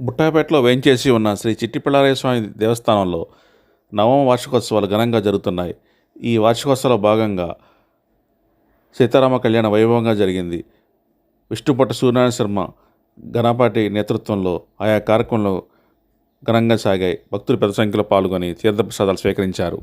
బుట్టాపేటలో వేంచేసి ఉన్న శ్రీ చిట్టిపిళ్ళారయ్య స్వామి దేవస్థానంలో నవమ వార్షికోత్సవాలు ఘనంగా జరుగుతున్నాయి. ఈ వార్షికోత్సవాల భాగంగా సీతారామ కళ్యాణ వైభవంగా జరిగింది. విష్ణుపట్ట సూర్యనారాయణ శర్మ ఘనపాటి నేతృత్వంలో ఆయా కార్యక్రమంలో ఘనంగా సాగాయి. భక్తులు పెద్ద సంఖ్యలో పాల్గొని తీర్థప్రసాదాలు స్వీకరించారు.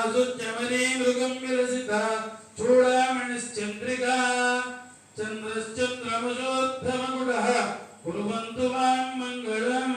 చండాసుచమనీ మృగం విరసిత చూడామణిశ్చంద్రికా చంద్రశ్చంద్రమశోత్తమగుడః కుర్వంతు మాం మంగళం